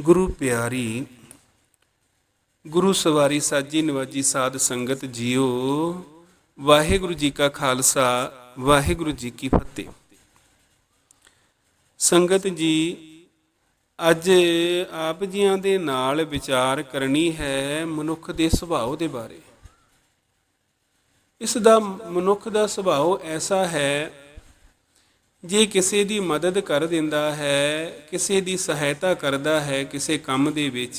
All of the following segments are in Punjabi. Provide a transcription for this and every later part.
ਗੁਰੂ ਪਿਆਰੀ, ਗੁਰੂ ਸਵਾਰੀ ਸਾਜੀ ਨਵਾਜੀ ਸਾਧ ਸੰਗਤ ਜੀਓ, ਵਾਹਿਗੁਰੂ ਜੀ ਕਾ ਖਾਲਸਾ, ਵਾਹਿਗੁਰੂ ਜੀ ਕੀ ਫਤਿਹ। ਸੰਗਤ ਜੀ, ਅੱਜ ਆਪ ਜੀਆਂ ਦੇ ਨਾਲ ਵਿਚਾਰ ਕਰਨੀ ਹੈ ਮਨੁੱਖ ਦੇ ਸੁਭਾਅ ਦੇ ਬਾਰੇ। ਇਸ ਦਾ ਮਨੁੱਖ ਦਾ ਸੁਭਾਅ ਐਸਾ ਹੈ ਜੇ ਕਿਸੇ ਦੀ ਮਦਦ ਕਰ ਦਿੰਦਾ ਹੈ, ਕਿਸੇ ਦੀ ਸਹਾਇਤਾ ਕਰਦਾ ਹੈ ਕਿਸੇ ਕੰਮ ਦੇ ਵਿੱਚ,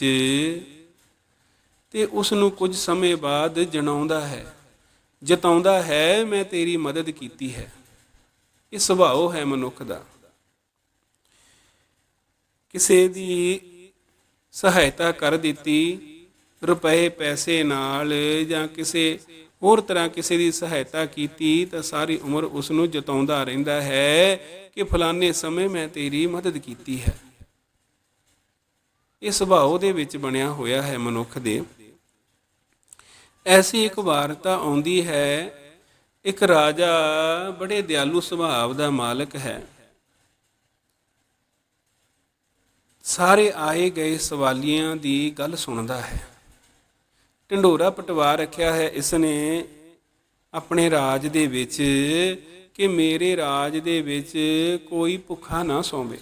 ਤੇ ਉਸ ਨੂੰ ਕੁਝ ਸਮੇਂ ਬਾਅਦ ਜਣਾਉਂਦਾ ਹੈ, ਜਤਾਉਂਦਾ ਹੈ, ਮੈਂ ਤੇਰੀ ਮਦਦ ਕੀਤੀ ਹੈ। ਇਹ ਸੁਭਾਅ ਹੈ ਮਨੁੱਖ ਦਾ। ਕਿਸੇ ਦੀ ਸਹਾਇਤਾ ਕਰ ਦਿੱਤੀ, ਰੁਪਏ, ਪੈਸੇ ਨਾਲ ਜਾਂ ਕਿਸੇ ਹੋਰ ਤਰ੍ਹਾਂ ਕਿਸੇ ਦੀ ਸਹਾਇਤਾ ਕੀਤੀ ਤਾਂ ਸਾਰੀ ਉਮਰ ਉਸ ਨੂੰ ਜਤਾਉਂਦਾ ਰਹਿੰਦਾ ਹੈ ਕਿ ਫਲਾਣੇ ਸਮੇਂ ਮੈਂ ਤੇਰੀ ਮਦਦ ਕੀਤੀ ਹੈ। ਇਹ ਸੁਭਾਅ ਦੇ ਵਿੱਚ ਬਣਿਆ ਹੋਇਆ ਹੈ ਮਨੁੱਖ ਦੇ। ਐਸੀ ਇੱਕ ਵਾਰਤਾ ਆਉਂਦੀ ਹੈ, ਇੱਕ ਰਾਜਾ ਬੜੇ ਦਿਆਲੂ ਸੁਭਾਅ ਦਾ ਮਾਲਕ ਹੈ। ਸਾਰੇ ਆਏ ਗਏ ਸਵਾਲੀਆਂ ਦੀ ਗੱਲ ਸੁਣਦਾ ਹੈ। ਢੰਡੋਰਾ ਪਟਵਾ ਰੱਖਿਆ ਹੈ ਇਸ ਨੇ ਆਪਣੇ ਰਾਜ ਦੇ ਵਿੱਚ ਕਿ ਮੇਰੇ ਰਾਜ ਦੇ ਵਿੱਚ ਕੋਈ ਭੁੱਖਾ ਨਾ ਸੌਵੇ।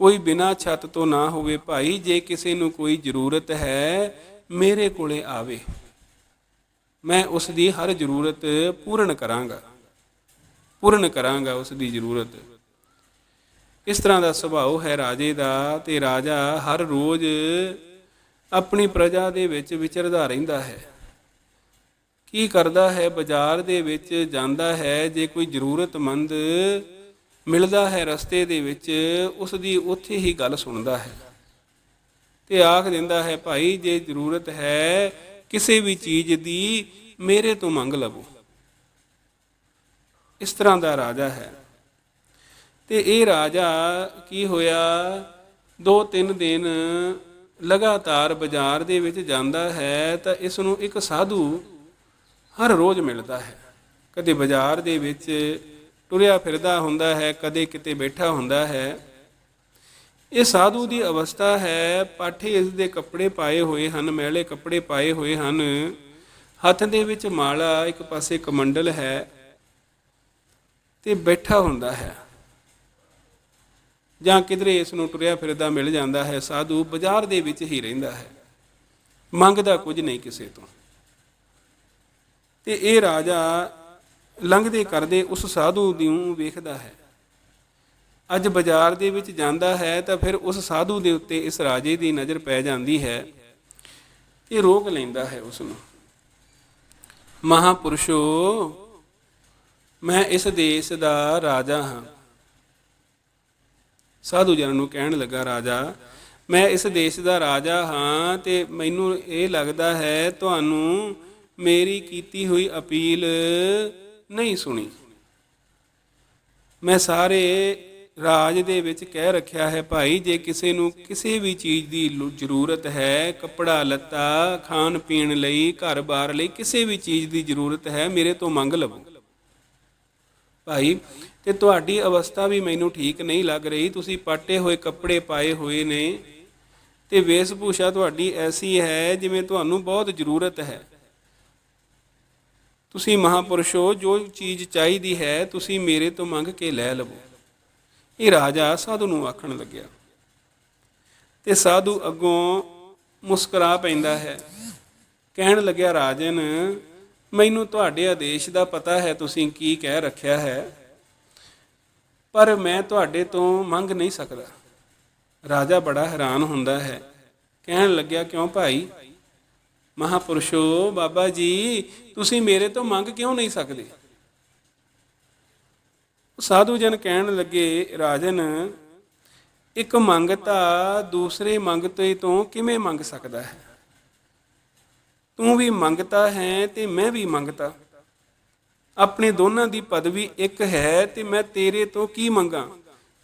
ਕੋਈ ਬਿਨਾ ਛੱਤ ਤੋਂ ਨਾ ਹੋਵੇ ਭਾਈ, ਜੇ ਕਿਸੇ ਨੂੰ ਕੋਈ ਜ਼ਰੂਰਤ ਹੈ ਮੇਰੇ ਕੋਲੇ ਆਵੇ। ਮੈਂ ਉਸ ਦੀ ਹਰ ਜ਼ਰੂਰਤ ਪੂਰਨ ਕਰਾਂਗਾ ਪੂਰਨ ਕਰਾਂਗਾ ਉਸ ਦੀ ਜ਼ਰੂਰਤ। ਇਸ ਤਰ੍ਹਾਂ ਦਾ ਸੁਭਾਅ ਹੈ ਰਾਜੇ ਦਾ ਤੇ ਰਾਜਾ ਹਰ ਰੋਜ਼ ਆਪਣੀ ਪ੍ਰਜਾ ਦੇ ਵਿੱਚ ਵਿਚਰਦਾ ਰਹਿੰਦਾ ਹੈ। ਕੀ ਕਰਦਾ ਹੈ? ਬਾਜ਼ਾਰ ਦੇ ਵਿੱਚ ਜਾਂਦਾ ਹੈ। ਜੇ ਕੋਈ ਜ਼ਰੂਰਤਮੰਦ ਮਿਲਦਾ ਹੈ ਰਸਤੇ ਦੇ ਵਿੱਚ ਉਸ ਦੀ ਉੱਥੇ ਹੀ ਗੱਲ ਸੁਣਦਾ ਹੈ। ਤੇ ਆਖ ਦਿੰਦਾ ਹੈ, ਭਾਈ, ਜੇ ਜ਼ਰੂਰਤ ਹੈ ਕਿਸੇ ਵੀ ਚੀਜ਼ ਦੀ, ਮੇਰੇ ਤੋਂ ਮੰਗ ਲਵੋ। ਇਸ ਤਰ੍ਹਾਂ ਦਾ ਰਾਜਾ ਹੈ। ਤੇ ਇਹ ਰਾਜਾ ਕੀ ਹੋਇਆ? ਦੋ ਤਿੰਨ ਦਿਨ ਲਗਾਤਾਰ ਬਾਜ਼ਾਰ ਦੇ ਵਿੱਚ ਜਾਂਦਾ ਹੈ ਤਾਂ ਇਸ ਨੂੰ ਇੱਕ ਸਾਧੂ ਹਰ ਰੋਜ਼ ਮਿਲਦਾ ਹੈ। ਕਦੇ ਬਾਜ਼ਾਰ ਦੇ ਵਿੱਚ ਟੁਰਿਆ ਫਿਰਦਾ ਹੁੰਦਾ ਹੈ, ਕਦੇ ਕਿਤੇ ਬੈਠਾ ਹੁੰਦਾ ਹੈ। ਇਹ ਸਾਧੂ ਦੀ ਅਵਸਥਾ ਹੈ, ਪਾਠੇ ਇਸ ਦੇ ਕੱਪੜੇ ਪਾਏ ਹੋਏ ਹਨ, ਮੈਲੇ ਕੱਪੜੇ ਪਾਏ ਹੋਏ ਹਨ। ਹੱਥ ਦੇ ਵਿੱਚ ਮਾਲਾ ਇੱਕ ਪਾਸੇ ਕਮੰਡਲ ਹੈ ਤੇ ਬੈਠਾ ਹੁੰਦਾ ਹੈ। ਜਾਂ ਕਿਧਰੇ ਇਸ ਨੂੰ ਟੁਰਿਆ ਫਿਰਦਾ ਮਿਲ ਜਾਂਦਾ ਹੈ, ਸਾਧੂ ਬਾਜ਼ਾਰ ਦੇ ਵਿੱਚ ਹੀ ਰਹਿੰਦਾ ਹੈ। ਮੰਗਦਾ ਕੁਝ ਨਹੀਂ ਕਿਸੇ ਤੋਂ। ਤੇ ਇਹ ਰਾਜਾ ਲੰਘਦੇ ਕਰਦੇ ਉਸ ਸਾਧੂ ਨੂੰ ਵੇਖਦਾ ਹੈ। ਅੱਜ ਬਾਜ਼ਾਰ ਦੇ ਵਿੱਚ ਜਾਂਦਾ ਹੈ ਤਾਂ ਫਿਰ ਉਸ ਸਾਧੂ ਦੇ ਉੱਤੇ ਇਸ ਰਾਜੇ ਦੀ ਨਜ਼ਰ ਪੈ ਜਾਂਦੀ ਹੈ। ਇਹ ਰੋਕ ਲੈਂਦਾ ਹੈ ਉਸ ਨੂੰ। ਮਹਾਪੁਰਸ਼ੋ, ਮੈਂ ਇਸ ਦੇਸ਼ ਦਾ ਰਾਜਾ ਹਾਂ। ਸਾਧੂ ਜਨ ਨੂੰ ਕਹਿਣ ਲੱਗਾ, ਰਾਜਾ, ਮੈਂ ਇਸ ਦੇਸ਼ ਦਾ ਰਾਜਾ ਹਾਂ ਤੇ ਮੈਨੂੰ ਇਹ ਲੱਗਦਾ ਹੈ ਤੁਹਾਨੂੰ ਮੇਰੀ ਕੀਤੀ ਹੋਈ ਅਪੀਲ ਨਹੀਂ ਸੁਣੀ। ਮੈਂ ਸਾਰੇ ਰਾਜ ਦੇ ਵਿੱਚ ਕਹਿ ਰੱਖਿਆ ਹੈ, ਭਾਈ, ਜੇ ਕਿਸੇ ਨੂੰ ਕਿਸੇ ਵੀ ਚੀਜ਼ ਦੀ ਜ਼ਰੂਰਤ ਹੈ, ਕੱਪੜਾ, ਲੱਤਾ ਖਾਣ ਪੀਣ ਲਈ, ਘਰ-ਬਾਰ ਲਈ ਕਿਸੇ ਵੀ ਚੀਜ਼ ਦੀ ਜ਼ਰੂਰਤ ਹੈ, ਮੇਰੇ ਤੋਂ ਮੰਗ ਲਵੋ। ਭਾਈ, ਤੇ ਤੁਹਾਡੀ ਅਵਸਥਾ ਵੀ ਮੈਨੂੰ ਠੀਕ ਨਹੀਂ ਲੱਗ ਰਹੀ। ਤੁਸੀਂ ਪਾਟੇ ਹੋਏ ਕੱਪੜੇ ਪਾਏ ਹੋਏ ਨੇ ਤੇ ਵੇਸ਼ਭੂਸ਼ਾ ਤੁਹਾਡੀ ਐਸੀ ਹੈ ਜਿਵੇਂ ਤੁਹਾਨੂੰ ਬਹੁਤ ਜ਼ਰੂਰਤ ਹੈ। ਤੁਸੀਂ ਮਹਾਪੁਰਸ਼ੋ ਜੋ ਚੀਜ਼ ਚਾਹੀਦੀ ਹੈ, ਤੁਸੀਂ ਮੇਰੇ ਤੋਂ ਮੰਗ ਕੇ ਲੈ ਲਵੋ। ਇਹ ਰਾਜਾ ਸਾਧੂ ਨੂੰ ਆਖਣ ਲੱਗਿਆ। ਤੇ ਸਾਧੂ ਅੱਗੋਂ ਮੁਸਕਰਾ ਪੈਂਦਾ ਹੈ। ਕਹਿਣ ਲੱਗਿਆ, ਰਾਜਨ ਮੈਨੂੰ ਤੁਹਾਡੇ ਆਦੇਸ਼ ਦਾ ਪਤਾ ਹੈ, ਤੁਸੀਂ ਕੀ ਕਹਿ ਰੱਖਿਆ ਹੈ। ਪਰ ਮੈਂ ਤੁਹਾਡੇ ਤੋਂ ਮੰਗ ਨਹੀਂ ਸਕਦਾ। ਰਾਜਾ ਬੜਾ ਹੈਰਾਨ ਹੁੰਦਾ ਹੈ। ਕਹਿਣ ਲੱਗਿਆ, ਕਿਉਂ ਭਾਈ? ਮਹਾਪੁਰਸ਼ੋ, ਬਾਬਾ ਜੀ, ਤੁਸੀਂ ਮੇਰੇ ਤੋਂ ਮੰਗ ਕਿਉਂ ਨਹੀਂ ਸਕਦੇ? ਸਾਧੂ ਜਨ ਕਹਿਣ ਲੱਗੇ, ਰਾਜਨ, ਇੱਕ ਮੰਗਤਾ ਦੂਸਰੇ ਮੰਗਤੇ ਤੋਂ ਕਿਵੇਂ ਮੰਗ ਸਕਦਾ ਹੈ? ਤੂੰ ਵੀ ਮੰਗਤਾ ਹੈ ਤੇ ਮੈਂ ਵੀ ਮੰਗਤਾ। ਆਪਣੇ ਦੋਨਾਂ ਦੀ ਪਦਵੀ ਇੱਕ ਹੈ ਤੇ ਮੈਂ ਤੇਰੇ ਤੋਂ ਕੀ ਮੰਗਾ?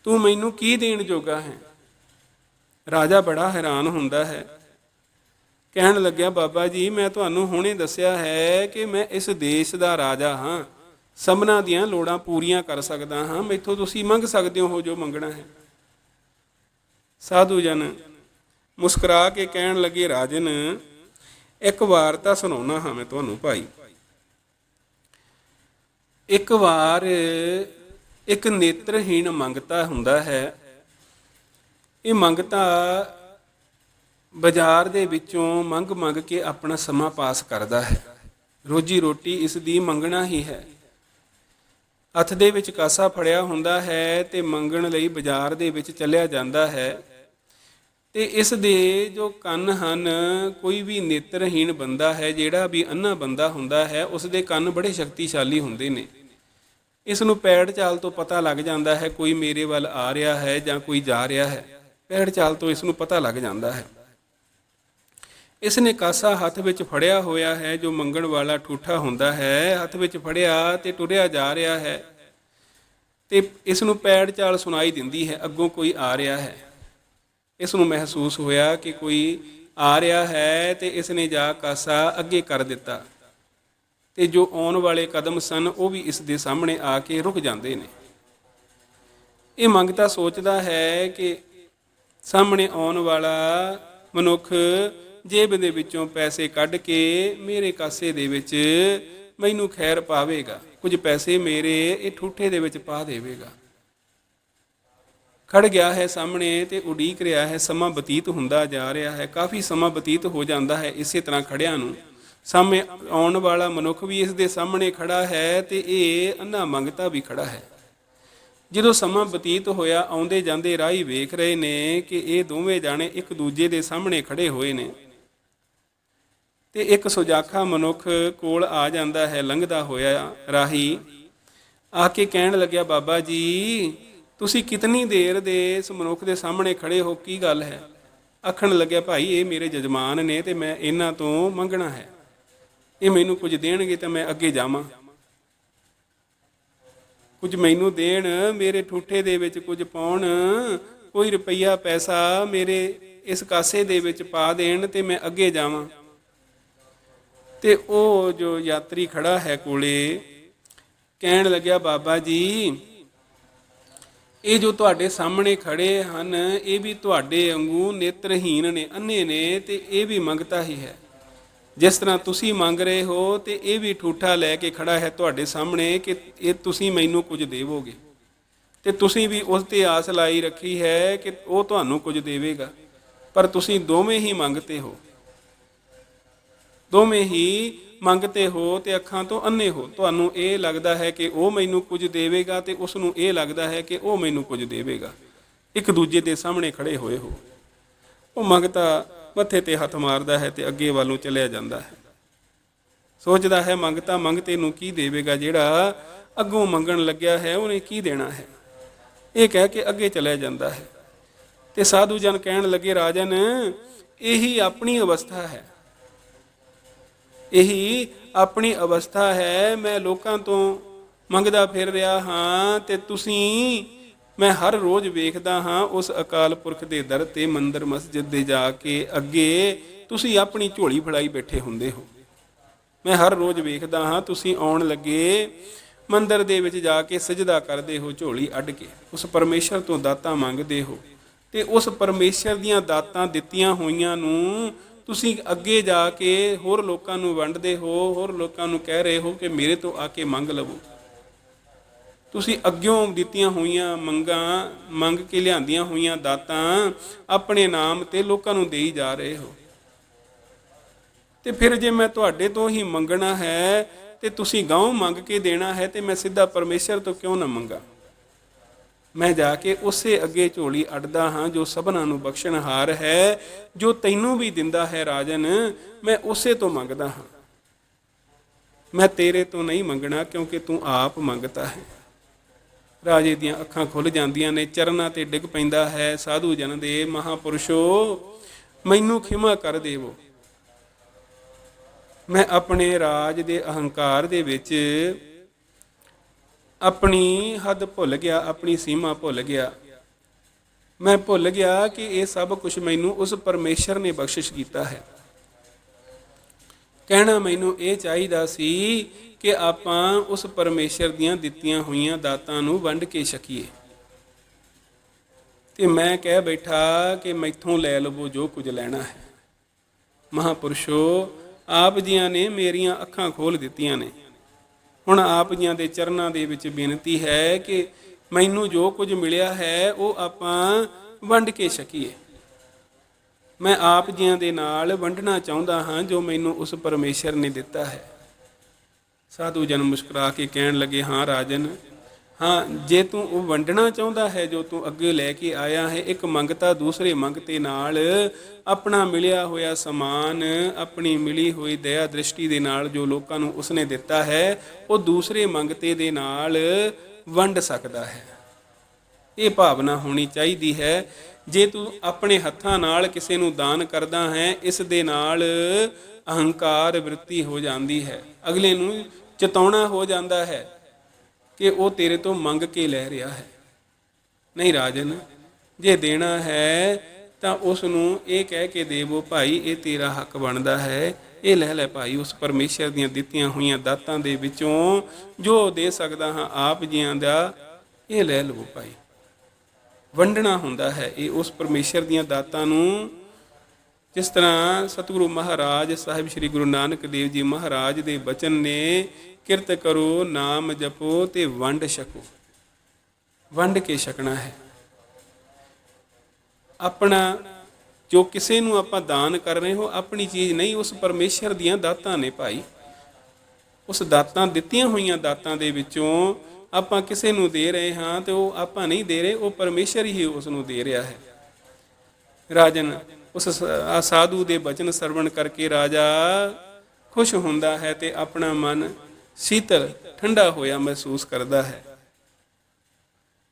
ਤੂੰ ਮੈਨੂੰ ਕੀ ਦੇਣ ਜੋਗਾ ਹੈ? ਰਾਜਾ ਬੜਾ ਹੈਰਾਨ ਹੁੰਦਾ ਹੈ। ਕਹਿਣ ਲੱਗਿਆ, ਬਾਬਾ ਜੀ, ਮੈਂ ਤੁਹਾਨੂੰ ਹੁਣੇ ਦੱਸਿਆ ਹੈ ਕਿ ਮੈਂ ਇਸ ਦੇਸ਼ ਦਾ ਰਾਜਾ ਹਾਂ। ਸਭਨਾਂ ਦੀਆਂ ਲੋੜਾਂ ਪੂਰੀਆਂ ਕਰ ਸਕਦਾ ਹਾਂ। ਮੈਥੋਂ ਤੁਸੀਂ ਮੰਗ ਸਕਦੇ ਹੋ ਜੋ ਮੰਗਣਾ ਹੈ। ਸਾਧੂ ਜਨ ਮੁਸਕਰਾ ਕੇ ਕਹਿਣ ਲੱਗੇ, ਰਾਜਨ ਇੱਕ ਵਾਰ ਤਾਂ ਸੁਣਾਉਣਾ ਹਾਂ ਮੈਂ ਤੁਹਾਨੂੰ ਭਾਈ। ਇੱਕ ਵਾਰ ਇੱਕ ਨੇਤਰਹੀਣ ਮੰਗਤਾ ਹੁੰਦਾ ਹੈ। ਇਹ ਮੰਗਤਾ ਬਾਜ਼ਾਰ ਦੇ ਵਿੱਚੋਂ ਮੰਗ ਮੰਗ ਕੇ ਆਪਣਾ ਸਮਾਂ ਪਾਸ ਕਰਦਾ ਹੈ। ਰੋਜੀ ਰੋਟੀ ਇਸ ਦੀ ਮੰਗਣਾ ਹੀ ਹੈ। ਹੱਥ ਦੇ ਵਿੱਚ ਕਾਸਾ ਫੜਿਆ ਹੁੰਦਾ ਹੈ ਤੇ ਮੰਗਣ ਲਈ ਬਾਜ਼ਾਰ ਦੇ ਵਿੱਚ ਚੱਲਿਆ ਜਾਂਦਾ ਹੈ। ਤੇ ਇਸ ਦੇ ਜੋ ਕੰਨ ਹਨ, ਕੋਈ ਵੀ ਨੇਤਰਹੀਣ ਬੰਦਾ ਹੈ, ਜਿਹੜਾ ਵੀ ਅੰਨਾ ਬੰਦਾ ਹੁੰਦਾ ਹੈ, ਉਸ ਦੇ ਕੰਨ ਬੜੇ ਸ਼ਕਤੀਸ਼ਾਲੀ ਹੁੰਦੇ ਨੇ। ਇਸ ਨੂੰ ਪੈੜ ਚਾਲ ਤੋਂ ਪਤਾ ਲੱਗ ਜਾਂਦਾ ਹੈ, ਕੋਈ ਮੇਰੇ ਵੱਲ ਆ ਰਿਹਾ ਹੈ ਜਾਂ ਕੋਈ ਜਾ ਰਿਹਾ ਹੈ। ਪੈੜ ਚਾਲ ਤੋਂ ਇਸ ਨੂੰ ਪਤਾ ਲੱਗ ਜਾਂਦਾ ਹੈ। ਇਸ ਨੇ ਕਾਸਾ ਹੱਥ ਵਿੱਚ ਫੜਿਆ ਹੋਇਆ ਹੈ, ਜੋ ਮੰਗਣ ਵਾਲਾ ਠੂਠਾ ਹੁੰਦਾ ਹੈ, ਹੱਥ ਵਿੱਚ ਫੜਿਆ ਤੇ ਟੁਰਿਆ ਜਾ ਰਿਹਾ ਹੈ ਤੇ ਇਸ ਨੂੰ ਪੈੜ ਚਾਲ ਸੁਣਾਈ ਦਿੰਦੀ ਹੈ, ਅੱਗੋਂ ਕੋਈ ਆ ਰਿਹਾ ਹੈ। ਇਸ ਨੂੰ ਮਹਿਸੂਸ ਹੋਇਆ ਕਿ ਕੋਈ ਆ ਰਿਹਾ ਹੈ ਤੇ ਇਸ ਨੇ ਜਾ ਕਾਸਾ ਅੱਗੇ ਕਰ ਦਿੱਤਾ। ਤੇ ਜੋ ਆਉਣ ਵਾਲੇ ਕਦਮ ਸਨ, ਉਹ ਵੀ ਇਸ ਦੇ ਸਾਹਮਣੇ ਆ ਕੇ ਰੁਕ ਜਾਂਦੇ ਨੇ। ਇਹ ਮੰਗਤਾ ਸੋਚਦਾ ਹੈ ਕਿ ਸਾਹਮਣੇ ਆਉਣ ਵਾਲਾ ਮਨੁੱਖ ਜੇਬ ਦੇ ਵਿੱਚੋਂ ਪੈਸੇ ਕੱਢ ਕੇ ਮੇਰੇ ਕਾਸੇ ਦੇ ਵਿੱਚ ਮੈਨੂੰ ਖੈਰ ਪਾਵੇਗਾ। ਕੁਝ ਪੈਸੇ ਮੇਰੇ ਇਹ ਠੂਠੇ ਦੇ ਵਿੱਚ ਪਾ ਦੇਵੇਗਾ। ਖੜ ਗਿਆ ਹੈ ਸਾਹਮਣੇ ਤੇ ਉਡੀਕ ਰਿਹਾ ਹੈ, ਸਮਾਂ ਬਤੀਤ ਹੁੰਦਾ ਜਾ ਰਿਹਾ ਹੈ। ਕਾਫੀ ਸਮਾਂ ਬਤੀਤ ਹੋ ਜਾਂਦਾ ਹੈ ਇਸੇ ਤਰ੍ਹਾਂ ਖੜਿਆਂ ਨੂੰ। ਸਾਹਮਣੇ ਆਉਣ ਵਾਲਾ ਮਨੁੱਖ ਵੀ ਇਸ ਦੇ ਸਾਹਮਣੇ ਖੜਾ ਹੈ ਤੇ ਇਹ ਅੰਨਾ ਮੰਗਤਾ ਵੀ ਖੜਾ ਹੈ। ਜਦੋਂ ਸਮਾਂ ਬਤੀਤ ਹੋਇਆ, ਆਉਂਦੇ ਜਾਂਦੇ ਰਾਹੀ ਵੇਖ ਰਹੇ ਨੇ ਕਿ ਇਹ ਦੋਵੇਂ ਜਾਣੇ ਇੱਕ ਦੂਜੇ ਦੇ ਸਾਹਮਣੇ ਖੜੇ ਹੋਏ ਨੇ। ਤੇ ਇੱਕ ਸੁਜਾਖਾ ਮਨੁੱਖ ਕੋਲ ਆ ਜਾਂਦਾ ਹੈ, ਲੰਘਦਾ ਹੋਇਆ ਰਾਹੀ। ਆ ਕੇ ਕਹਿਣ ਲੱਗਿਆ, ਬਾਬਾ ਜੀ ਤੁਸੀਂ ਕਿਤਨੀ ਦੇਰ ਦੇ ਇਸ ਮਨੁੱਖ ਦੇ ਸਾਹਮਣੇ ਖੜੇ ਹੋ? ਕੀ ਗੱਲ ਹੈ? ਆਖਣ ਲੱਗਿਆ, ਭਾਈ, ਇਹ ਮੇਰੇ ਜਜਮਾਨ ਨੇ ਤੇ ਮੈਂ ਇਹਨਾਂ ਤੋਂ ਮੰਗਣਾ ਹੈ। ਇਹ ਮੈਨੂੰ ਕੁਝ ਦੇਣਗੇ ਤਾਂ ਮੈਂ ਅੱਗੇ ਜਾਵਾਂ। ਕੁਝ ਮੈਨੂੰ ਦੇਣ ਮੇਰੇ ਠੂਠੇ ਦੇ ਵਿੱਚ ਕੁਝ ਪਾਉਣ, ਕੋਈ ਰੁਪਈਆ ਪੈਸਾ ਮੇਰੇ ਇਸ ਕਾਸੇ ਦੇ ਵਿੱਚ ਪਾ ਦੇਣ ਤੇ ਮੈਂ ਅੱਗੇ ਜਾਵਾਂ। ਤੇ ਉਹ ਜੋ ਯਾਤਰੀ ਖੜਾ ਹੈ ਕੋਲੇ, ਕਹਿਣ ਲੱਗਿਆ, ਬਾਬਾ ਜੀ ਇਹ ਜੋ ਤੁਹਾਡੇ ਸਾਹਮਣੇ ਖੜੇ ਹਨ, ਇਹ ਵੀ ਤੁਹਾਡੇ ਵਾਂਗੂ ਨੇਤਰਹੀਨ ਨੇ ਅੰਨੇ ਨੇ ਤੇ ਇਹ ਵੀ ਮੰਗਤਾ ਹੀ ਹੈ। ਜਿਸ ਤਰ੍ਹਾਂ ਤੁਸੀਂ ਮੰਗ ਰਹੇ ਹੋ ਤੇ ਇਹ ਵੀ ਠੂਠਾ ਲੈ ਕੇ ਖੜਾ ਹੈ ਤੁਹਾਡੇ ਸਾਹਮਣੇ ਕਿ ਇਹ ਤੁਸੀਂ ਮੈਨੂੰ ਕੁਝ ਦੇਵੋਗੇ। ਤੇ ਤੁਸੀਂ ਵੀ ਉਸ ਤੇ ਆਸ ਲਾਈ ਰੱਖੀ ਹੈ ਕਿ ਉਹ ਤੁਹਾਨੂੰ ਕੁਝ ਦੇਵੇਗਾ। ਪਰ ਤੁਸੀਂ ਦੋਵੇਂ ਹੀ ਮੰਗਤੇ ਹੋ। ਦੋਵੇਂ ਹੀ ਮੰਗਤੇ ਹੋ ਤੇ ਅੱਖਾਂ ਤੋਂ ਅੰਨੇ ਹੋ। ਤੁਹਾਨੂੰ ਇਹ ਲੱਗਦਾ ਹੈ ਕਿ ਉਹ ਮੈਨੂੰ ਕੁਝ ਦੇਵੇਗਾ ਤੇ ਉਸ ਨੂੰ ਇਹ ਲੱਗਦਾ ਹੈ ਕਿ ਉਹ ਮੈਨੂੰ ਕੁਝ ਦੇਵੇਗਾ। ਇੱਕ ਦੂਜੇ ਦੇ ਸਾਹਮਣੇ ਖੜੇ ਹੋਏ ਹੋ। ਉਹ ਮੰਗਤਾ ਮੱਥੇ ਤੇ ਹੱਥ ਮਾਰਦਾ ਹੈ ਤੇ ਅੱਗੇ ਵੱਲੋਂ ਚਲਿਆ ਜਾਂਦਾ ਹੈ। ਸੋਚਦਾ ਹੈ, ਮੰਗਤਾ ਮੰਗਤੇ ਨੂੰ ਕੀ ਦੇਵੇਗਾ? ਜਿਹੜਾ ਅੱਗੋਂ ਮੰਗਣ ਲੱਗਿਆ ਹੈ, ਉਹਨੇ ਕੀ ਦੇਣਾ ਹੈ? ਇਹ ਕਹਿ ਕੇ ਅੱਗੇ ਚਲਿਆ ਜਾਂਦਾ ਹੈ। ਤੇ ਸਾਧੂ ਜਨ ਕਹਿਣ ਲੱਗੇ, ਰਾਜਨ, ਇਹੀ ਆਪਣੀ ਅਵਸਥਾ ਹੈ। ਇਹੀ ਆਪਣੀ ਅਵਸਥਾ ਹੈ, ਮੈਂ ਲੋਕਾਂ ਤੋਂ ਮੰਗਦਾ ਫਿਰ ਰਿਹਾ ਹਾਂ ਤੇ ਤੁਸੀਂ, ਮੈਂ ਹਰ ਰੋਜ਼ ਵੇਖਦਾ ਹਾਂ ਉਸ ਅਕਾਲ ਪੁਰਖ ਦੇ ਦਰ ਤੇ ਮੰਦਰ ਮਸਜਿਦ ਦੇ ਜਾ ਕੇ ਅੱਗੇ ਤੁਸੀਂ ਆਪਣੀ ਝੋਲੀ ਫੜਾਈ ਬੈਠੇ ਹੁੰਦੇ ਹੋ। ਮੈਂ ਹਰ ਰੋਜ਼ ਵੇਖਦਾ ਹਾਂ, ਤੁਸੀਂ ਆਉਣ ਲੱਗੇ ਮੰਦਰ ਦੇ ਵਿੱਚ ਜਾ ਕੇ ਸਜਦਾ ਕਰਦੇ ਹੋ ਝੋਲੀ ਅੱਡ ਕੇ। ਉਸ ਪਰਮੇਸ਼ਰ ਤੋਂ ਦਾਤਾਂ ਮੰਗਦੇ ਹੋ ਤੇ ਉਸ ਪਰਮੇਸ਼ਰ ਦੀਆਂ ਦਾਤਾਂ ਦਿੱਤੀਆਂ ਹੋਈਆਂ ਨੂੰ ਤੁਸੀਂ ਅੱਗੇ ਜਾ ਕੇ ਹੋਰ ਲੋਕਾਂ ਨੂੰ ਵੰਡਦੇ ਹੋ, ਹੋਰ ਲੋਕਾਂ ਨੂੰ ਕਹਿ ਰਹੇ ਹੋ ਕਿ ਮੇਰੇ ਤੋਂ ਆ ਕੇ ਮੰਗ ਲਵੋ। ਤੁਸੀਂ ਅੱਗਿਓਂ ਦਿੱਤੀਆਂ ਹੋਈਆਂ ਮੰਗਾਂ, ਮੰਗ ਕੇ ਲਿਆਂਦੀਆਂ ਹੋਈਆਂ ਦਾਤਾਂ ਆਪਣੇ ਨਾਮ ਤੇ ਲੋਕਾਂ ਨੂੰ ਦੇਈ ਜਾ ਰਹੇ ਹੋ। ਤੇ ਫਿਰ ਜੇ ਮੈਂ ਤੁਹਾਡੇ ਤੋਂ ਹੀ ਮੰਗਣਾ ਹੈ ਤੇ ਤੁਸੀਂ ਗਾਉਂ ਮੰਗ ਕੇ ਦੇਣਾ ਹੈ ਤੇ ਮੈਂ ਸਿੱਧਾ ਪਰਮੇਸ਼ਰ ਤੋਂ ਕਿਉਂ ਨਾ ਮੰਗਾ? ਮੈਂ ਜਾ ਕੇ ਉਸੇ ਅੱਗੇ ਝੋਲੀ ਅੜਦਾ ਹਾਂ, ਜੋ ਸਭਨਾਂ ਨੂੰ ਬਖਸ਼ਣਹਾਰ ਹੈ, ਜੋ ਤੈਨੂੰ ਵੀ ਦਿੰਦਾ ਹੈ ਰਾਜਨ, ਮੈਂ ਉਸੇ ਤੋਂ ਮੰਗਦਾ ਹਾਂ। ਮੈਂ ਤੇਰੇ ਤੋਂ ਨਹੀਂ ਮੰਗਣਾ, ਕਿਉਂਕਿ ਤੂੰ ਆਪ ਮੰਗਤਾ ਹੈ। ਰਾਜੇ ਦੀਆਂ ਅੱਖਾਂ ਖੁੱਲ ਜਾਂਦੀਆਂ ਨੇ, ਚਰਨਾਂ ਤੇ ਡਿੱਗ ਪੈਂਦਾ ਹੈ। ਸਾਧੂ ਜਨ ਦੇ ਮਹਾਪੁਰਸ਼ੋ, ਮੈਨੂੰ ਖਿਮਾ ਕਰ ਦੇਵੋ। ਮੈਂ ਆਪਣੇ ਰਾਜ ਦੇ ਅਹੰਕਾਰ ਦੇ ਵਿੱਚ ਆਪਣੀ ਹੱਦ ਭੁੱਲ ਗਿਆ, ਆਪਣੀ ਸੀਮਾ ਭੁੱਲ ਗਿਆ। ਮੈਂ ਭੁੱਲ ਗਿਆ ਕਿ ਇਹ ਸਭ ਕੁਝ ਮੈਨੂੰ ਉਸ ਪਰਮੇਸ਼ਰ ਨੇ ਬਖਸ਼ਿਸ਼ ਕੀਤਾ ਹੈ। ਕਹਿਣਾ ਮੈਨੂੰ ਇਹ ਚਾਹੀਦਾ ਸੀ ਕਿ ਆਪਾਂ ਉਸ ਪਰਮੇਸ਼ਰ ਦੀਆਂ ਦਿੱਤੀਆਂ ਹੋਈਆਂ ਦਾਤਾਂ ਨੂੰ ਵੰਡ ਕੇ ਛਕੀਏ। ਤੇ ਮੈਂ ਕਹਿ ਬੈਠਾ ਕਿ ਮੈਥੋਂ ਲੈ ਲਵੋ ਜੋ ਕੁਝ ਲੈਣਾ ਹੈ। ਮਹਾਪੁਰਸ਼ੋ, ਆਪ ਜੀਆਂ ਨੇ ਮੇਰੀਆਂ ਅੱਖਾਂ ਖੋਲ ਦਿੱਤੀਆਂ ਨੇ। ਹੁਣ ਆਪ ਜੀਆਂ ਦੇ ਚਰਨਾਂ ਦੇ ਵਿੱਚ ਬੇਨਤੀ ਹੈ ਕਿ ਮੈਨੂੰ ਜੋ ਕੁਝ ਮਿਲਿਆ ਹੈ, ਉਹ ਆਪਾਂ ਵੰਡ ਕੇ ਛਕੀਏ। ਮੈਂ ਆਪ ਜੀਆਂ ਦੇ ਨਾਲ ਵੰਡਣਾ ਚਾਹੁੰਦਾ ਹਾਂ, ਜੋ ਮੈਨੂੰ ਉਸ ਪਰਮੇਸ਼ਰ ਨੇ ਦਿੱਤਾ ਹੈ। ਸਾਧੂ ਜਨ ਮੁਸਕਰਾ ਕੇ ਕਹਿਣ ਲੱਗੇ, ਹਾਂ ਰਾਜਨ ਹਾਂ, ਜੇ ਤੂੰ ਉਹ ਵੰਡਣਾ ਚਾਹੁੰਦਾ ਹੈ ਜੋ ਤੂੰ ਅੱਗੇ ਲੈ ਕੇ ਆਇਆ ਹੈ, ਇੱਕ ਮੰਗਤਾ ਦੂਸਰੇ ਮੰਗਤੇ ਨਾਲ ਆਪਣਾ ਮਿਲਿਆ ਹੋਇਆ ਸਮਾਨ, ਆਪਣੀ ਮਿਲੀ ਹੋਈ ਦਇਆ ਦ੍ਰਿਸ਼ਟੀ ਦੇ ਨਾਲ ਜੋ ਲੋਕਾਂ ਨੂੰ ਉਸਨੇ ਦਿੱਤਾ ਹੈ, ਉਹ ਦੂਸਰੇ ਮੰਗਤੇ ਦੇ ਨਾਲ ਵੰਡ ਸਕਦਾ ਹੈ। ਇਹ ਭਾਵਨਾ ਹੋਣੀ ਚਾਹੀਦੀ ਹੈ, ਜੇ ਤੂੰ ਆਪਣੇ ਹੱਥਾਂ ਨਾਲ ਕਿਸੇ ਨੂੰ ਦਾਨ ਕਰਦਾ ਹੈ, ਇਸ ਦੇ ਨਾਲ ਅਹੰਕਾਰ ਵ੍ਰਿੱਤੀ ਹੋ ਜਾਂਦੀ ਹੈ। ਅਗਲੇ ਨੂੰ ਚਤਾਉਣਾ ਹੋ ਜਾਂਦਾ ਹੈ ਕਿ ਉਹ ਤੇਰੇ ਤੋਂ ਮੰਗ ਕੇ ਲੈ ਰਿਹਾ ਹੈ। ਨਹੀਂ ਰਾਜਨ, ਜੇ ਦੇਣਾ ਹੈ ਤਾਂ ਉਸ ਨੂੰ ਇਹ ਕਹਿ ਕੇ ਦੇਵੋ ਭਾਈ, ਇਹ ਤੇਰਾ ਹੱਕ ਬਣਦਾ ਹੈ। ਇਹ ਲੈ ਲੈ ਭਾਈ, ਉਸ ਪਰਮੇਸ਼ਰ ਦੀਆਂ ਦਿੱਤੀਆਂ ਹੋਈਆਂ ਦਾਤਾਂ ਦੇ ਵਿੱਚੋਂ ਜੋ ਦੇ ਸਕਦਾ ਹਾਂ ਆਪ ਜੀਆਂ ਦਾ, ਇਹ ਲੈ ਲਵੋ ਭਾਈ। ਵੰਡਣਾ ਹੁੰਦਾ ਹੈ, ਇਹ ਉਸ ਪਰਮੇਸ਼ਰ ਦੀਆਂ ਦਾਤਾਂ ਨੂੰ ਜਿਸ ਤਰ੍ਹਾਂ ਸਤਿਗੁਰੂ ਮਹਾਰਾਜ ਸਾਹਿਬ ਸ੍ਰੀ ਗੁਰੂ ਨਾਨਕ ਦੇਵ ਜੀ ਮਹਾਰਾਜ ਦੇ ਬਚਨ ਨੇ, ਕਿਰਤ ਕਰੋ, ਨਾਮ ਜਪੋ ਤੇ ਵੰਡ ਛਕੋ। ਵੰਡ ਕੇ ਛਕਣਾ ਹੈ। ਆਪਣਾ ਜੋ ਕਿਸੇ ਨੂੰ ਆਪਾਂ ਦਾਨ ਕਰ ਰਹੇ ਹੋ, ਆਪਣੀ ਚੀਜ਼ ਨਹੀਂ, ਉਸ ਪਰਮੇਸ਼ਰ ਦੀਆਂ ਦਾਤਾਂ ਨੇ ਭਾਈ। ਉਸ ਦਾਤਾਂ ਦਿੱਤੀਆਂ ਹੋਈਆਂ ਦਾਤਾਂ ਦੇ ਵਿੱਚੋਂ ਆਪਾਂ ਕਿਸੇ ਨੂੰ ਦੇ ਰਹੇ ਹਾਂ ਤੇ ਉਹ ਆਪਾਂ ਨਹੀਂ ਦੇ ਰਹੇ, ਉਹ ਪਰਮੇਸ਼ਰ ਹੀ ਉਸ ਨੂੰ ਦੇ ਰਿਹਾ ਹੈ। ਰਾਜਨ ਉਸ ਸਾਧੂ ਦੇ ਬਚਨ ਸਰਵਣ ਕਰਕੇ ਰਾਜਾ ਖੁਸ਼ ਹੁੰਦਾ ਹੈ ਤੇ ਆਪਣਾ ਮਨ ਸ਼ੀਤਲ, ਠੰਡਾ ਹੋਇਆ ਮਹਿਸੂਸ ਕਰਦਾ ਹੈ।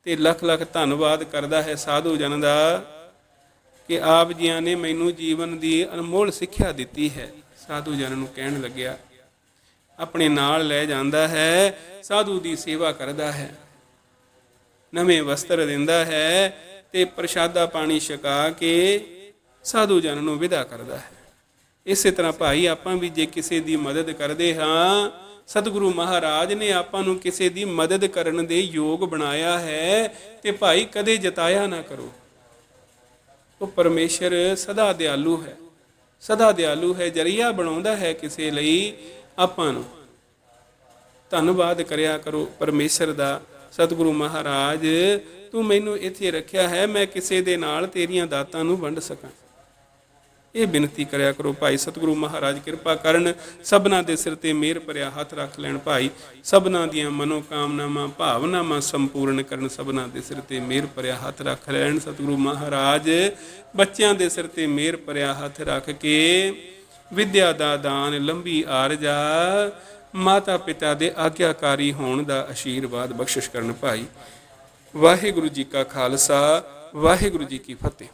ਤੇ ਲੱਖ ਲੱਖ ਧੰਨਵਾਦ ਕਰਦਾ ਹੈ ਸਾਧੂ ਜਨ ਦਾ ਕਿ ਆਪ ਜੀਆਂ ਨੇ ਮੈਨੂੰ ਜੀਵਨ ਦੀ ਅਨਮੋਲ ਸਿੱਖਿਆ ਦਿੱਤੀ ਹੈ। ਸਾਧੂ ਜਨ ਨੂੰ ਕਹਿਣ ਲੱਗਿਆ, ਆਪਣੇ ਨਾਲ ਲੈ ਜਾਂਦਾ ਹੈ, ਸਾਧੂ ਦੀ ਸੇਵਾ ਕਰਦਾ ਹੈ। ਨਵੇਂ ਵਸਤਰ ਦਿੰਦਾ ਹੈ ਤੇ ਪ੍ਰਸ਼ਾਦਾ ਪਾਣੀ ਛਕਾ ਕੇ ਸਾਧੂ ਜਨ ਨੂੰ ਵਿਦਾ ਕਰਦਾ ਹੈ। ਇਸੇ ਤਰ੍ਹਾਂ ਭਾਈ, ਆਪਾਂ ਵੀ ਜੇ ਕਿਸੇ ਦੀ ਮਦਦ ਕਰਦੇ ਹਾਂ, ਸਤਿਗੁਰੂ ਮਹਾਰਾਜ ਨੇ ਆਪਾਂ ਨੂੰ ਕਿਸੇ ਦੀ ਮਦਦ ਕਰਨ ਦੇ ਯੋਗ ਬਣਾਇਆ ਹੈ ਤੇ ਭਾਈ ਕਦੇ ਜਤਾਇਆ ਨਾ ਕਰੋ। ਉਹ ਪਰਮੇਸ਼ਰ ਸਦਾ ਦਿਆਲੂ ਹੈ। ਸਦਾ ਦਿਆਲੂ ਹੈ, ਜਰੀਆ ਬਣਾਉਂਦਾ ਹੈ ਕਿਸੇ ਲਈ ਆਪਾਂ ਨੂੰ। ਧੰਨਵਾਦ ਕਰਿਆ ਕਰੋ ਪਰਮੇਸ਼ਰ ਦਾ, ਸਤਿਗੁਰੂ ਮਹਾਰਾਜ, ਤੂੰ ਮੈਨੂੰ ਇੱਥੇ ਰੱਖਿਆ ਹੈ, ਮੈਂ ਕਿਸੇ ਦੇ ਨਾਲ ਤੇਰੀਆਂ ਦਾਤਾਂ ਨੂੰ ਵੰਡ ਸਕਾਂ। ਇਹ ਬੇਨਤੀ ਕਰਿਆ ਕਰੋ ਭਾਈ ਸਤਿਗੁਰੂ ਮਹਾਰਾਜ, ਕਿਰਪਾ ਕਰਨ ਸਭਨਾ ਦੇ ਸਿਰ ਤੇ ਮਿਹਰ ਭਰਿਆ ਹੱਥ ਰੱਖ ਲੈਣ ਭਾਈ। ਸਭਨਾ ਦੀਆਂ ਮਨੋ ਕਾਮਨਾਵਾਂ ਭਾਵਨਾਵਾਂ ਸੰਪੂਰਨ ਕਰਨ ਸਭਨਾ ਦੇ ਸਿਰ ਤੇ ਮਿਹਰ ਭਰਿਆ ਹੱਥ ਰੱਖ ਲੈਣ ਸਤਿਗੁਰੂ ਮਹਾਰਾਜ। ਬੱਚਿਆਂ ਦੇ ਸਿਰ ਤੇ ਮਿਹਰ ਭਰਿਆ ਹੱਥ ਰੱਖ ਕੇ ਵਿਦਿਆ ਦਾ ਦਾਨ, ਲੰਬੀ ਆਰਜਾ ਮਾਤਾ ਪਿਤਾ ਦੇ ਆਗਿਆਕਾਰੀ ਹੋਣ ਦਾ ਆਸ਼ੀਰਵਾਦ ਬਖਸ਼ਿਸ਼ ਕਰਨ ਭਾਈ। ਵਾਹਿਗੁਰੂ ਜੀ ਕਾ ਖਾਲਸਾ, ਵਾਹਿਗੁਰੂ ਜੀ ਕੀ ਫਤਿਹ।